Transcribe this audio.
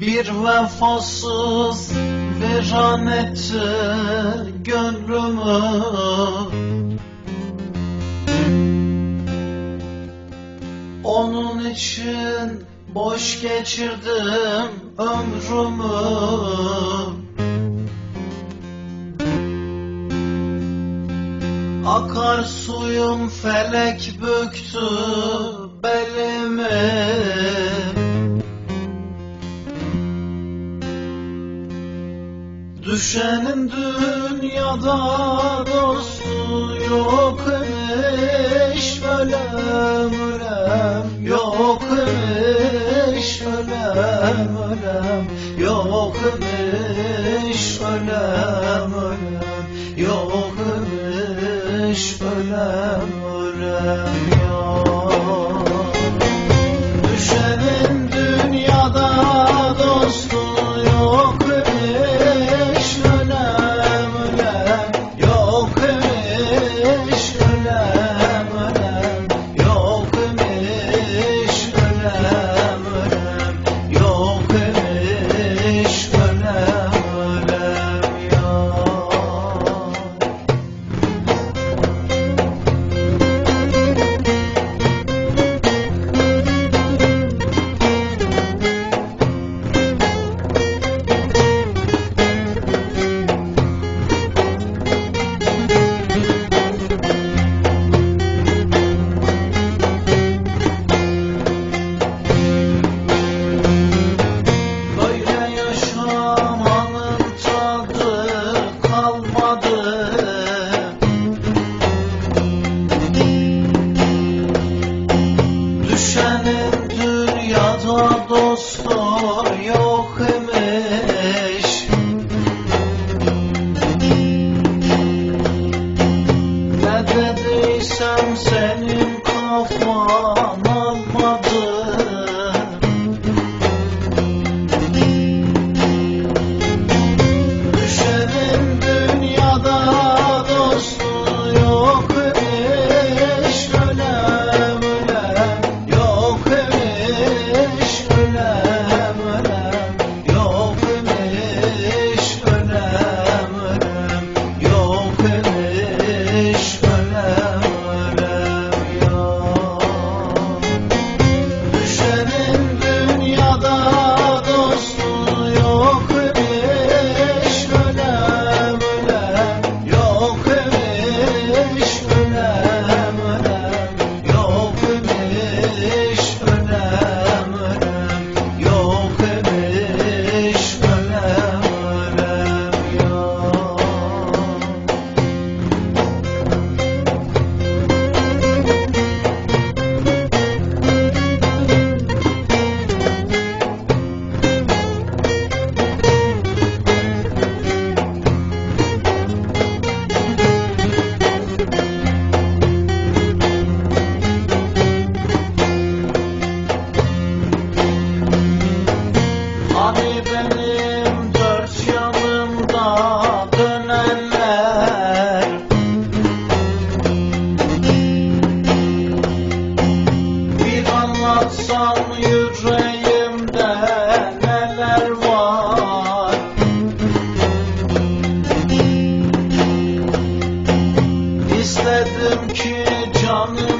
Bir vefasız viran etti gönlümü. Onun için boş geçirdim ömrümü. Akar suyum felek büktü belimi. Düşenin dünyada dostu todo Basar yüreğimde neler var? İstedim ki canım